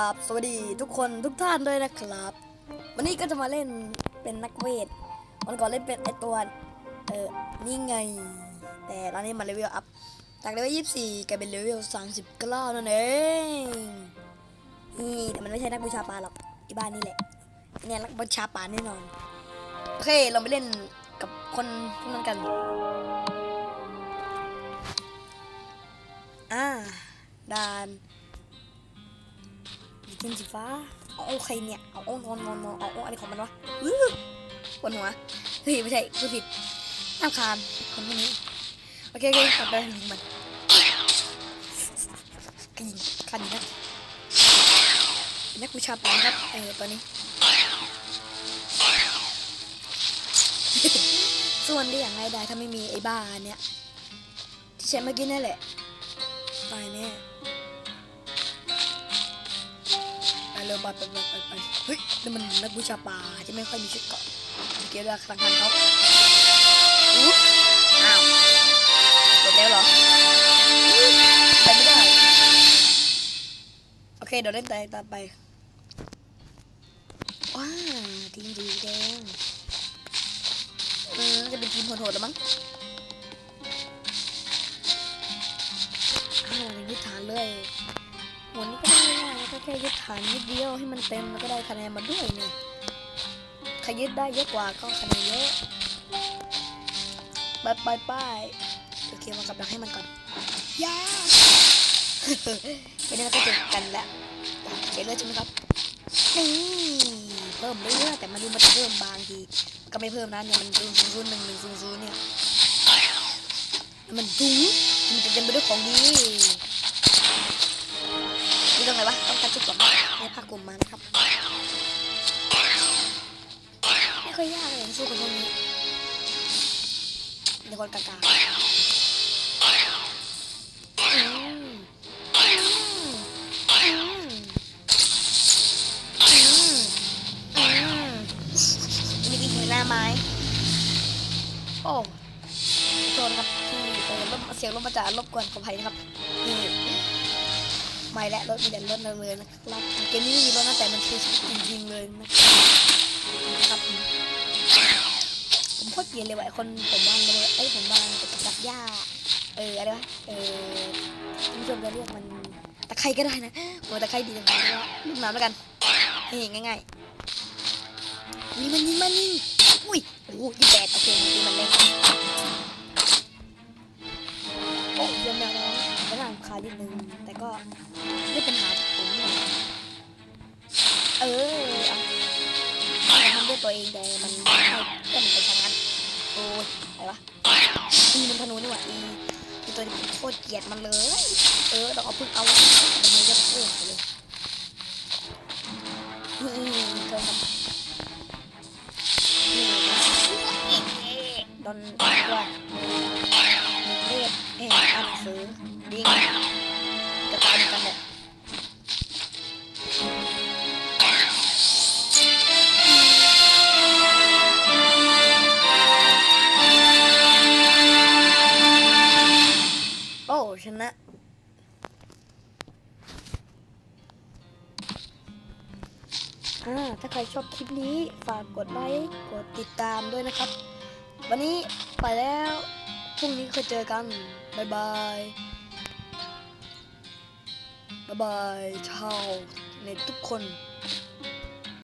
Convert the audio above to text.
ครับสวัสดีทุกคนทุกท่านด้วยนะครับ วันนี้ก็จะมาเล่นเป็นนักเวทวันก่อนเล่นเป็นไอตัวเออนี่ไง แต่ตอนนี้มาเลเวลอัพจากเลเวล24กลายเป็นเลเวล39นั่นเองนี่แต่มันไม่ใช่นักบูชาปลาหรอกอีบ้านนี่แหละเนี่ยนักบูชาปลาแน่นอนโอเคเราไปเล่นกับคนพวกนั้นกันอ่าด่าน ทีมสีฟ้าเอาเอาใครเนี่ยเอาอานอนนอนนอนเอาอาอะไรของมันวะอื้อปวดหัวเฮ้ยไม่ใช่พูดผิดน้ำคานคนพวกนี้โอเคโอเคกลับไปยิงมันกยิงคันนะนักบูชาปานครับเออตอนนี้ ส่วนได้อย่างไรได้ถ้าไม่มีไอ้บ้าเนี่ยที่ใช้เมื่อกี้นั่นแหละตายแน่ เร็วไปไปไปไปไปเฮ้ยนี่มันนักบูชาปลาที่ไม่ค่อยมีชุดเกาะเมื่อกี้เราคลังคันเขาอุ๊ยอ้าวจบแล้วเหรอไปไม่ได้โอเคเดี๋ยวเล่นแต่ตามไปว้าทีมดีแดงอืมจะเป็นทีมโหดๆแล้วมั้ง ฐานนิดเดียวให้มันเต็มแล้วก็ได้คะแนนมาด้วยนี่ยใครยึดได้เยอะกว่าก็คะแนนเยอะไปไปไปโอเคมากับดักให้มันก่อนยาไม่ได้ก็เจอกันแล้วเจอเลยใช่ไหมครับนี่เพิ่มเรื่อยๆแต่ไมาดูมันจะเพิ่มบางทีก็ไม่เพิ่มนะเนี่ยมันศูนย์ศูนหนึ่งหนึ่งศูนย์ศูนเนี่ยมันดุมันจะเต็มไปด้วยของดี นี่ตรงไหนวะต้องการจุดก่อนให้ภาคกลุ่มมานะครับ ไม่ค่อยยากเลยสู้คนพวกนี้เดี๋ยวคนกากาอืมอืมอืมอืมอืมมีดีหน้าไม้โอ้ขอโทษนครับที่เสียงรบมาจากรบกวนขออภัยนะครับนี่ ไม่และรถมีแต่รถเลยนะครับเกมนี้ไม่มีรถนะแต่มันคือชีวิตจริงๆเลยนะครับผมโคตรเกลียดเลยว่ะคนผมวางเลยไอ้ยผมวางกับดักหญ้าเอออะไรวะเออคุณผู้ชมจะเรียกมันตะไคร้ก็ได้นะโอ้ตะไคร้ดีจังเลยว่าลูกน้ำแล้วกันนี่ง่ายๆนี่มันนี่มันนี่อุ้ยโอ้ยี่แปดโอเคนี่มันเล็กานิดนึง แต่ก็ไม่เป็นปัญหาผมหรอกเออเอาทำด้วยตัวเองแต่มันไม่ให้เพื่อนไปทางนั้นโอ้ยอะไรวะอีมันธนูนี่หว่าอีอีตัวนี้โคตรเกลียดมันเลย เออเราเอาพึ่งเอามันมันจะเพิ่มไปเลยอืมเกินครับนี่โดนด้วย อ็อ่านหนังสือดิ้งจะตายกันแหละโอ้ชนะถ้าใครชอบคลิปนี้ ฝากกดไลค์ กดติดตามด้วยนะครับ วันนี้ไปแล้ว พรุ่งนี้เคยเจอกันบายบายบายบายชาวเน็ตทุกคน